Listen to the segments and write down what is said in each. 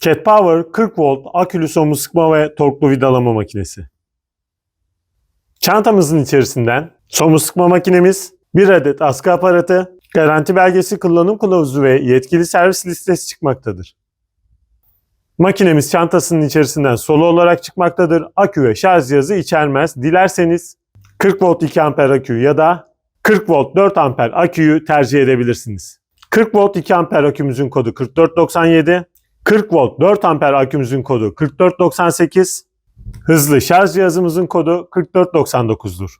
Cat Power 40 volt akülü somu sıkma ve torklu vidalama makinesi. Çantamızın içerisinden somu sıkma makinemiz, bir adet askı aparatı, garanti belgesi, kullanım kılavuzu ve yetkili servis listesi çıkmaktadır. Makinemiz çantasının içerisinden solo olarak çıkmaktadır. Akü ve şarj cihazı içermez. Dilerseniz 40 volt 2 amper akü ya da 40 volt 4 amper aküyü tercih edebilirsiniz. 40 volt 2 amper akümüzün kodu 4497, 40 volt 4 amper akümüzün kodu 4498, hızlı şarj cihazımızın kodu 4499'dur.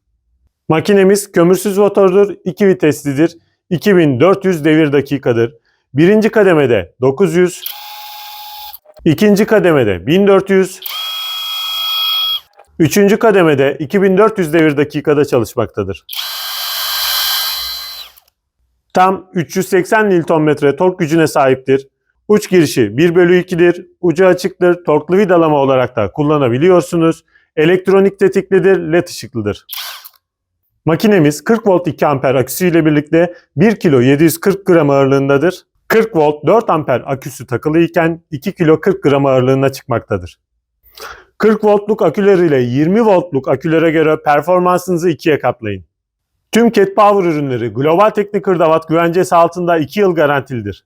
Makinemiz kömürsüz motordur, 2 viteslidir, 2400 devir dakikadır. Birinci kademede 900, ikinci kademede 1400, üçüncü kademede 2400 devir dakikada çalışmaktadır. Tam 380 Nm tork gücüne sahiptir. Uç girişi 1 bölü 2'dir. Ucu açıktır. Torklu vidalama olarak da kullanabiliyorsunuz. Elektronik tetiklidir. LED ışıklıdır. Makinemiz 40 volt 2 amper aküsüyle birlikte 1 kilo 740 gram ağırlığındadır. 40 volt 4 amper aküsü takılı iken 2 kilo 40 gram ağırlığına çıkmaktadır. 40 voltluk aküler ile 20 voltluk akülere göre performansınızı ikiye katlayın. Tüm Cat Power ürünleri Global Teknik Hırdavat güvencesi altında 2 yıl garantilidir.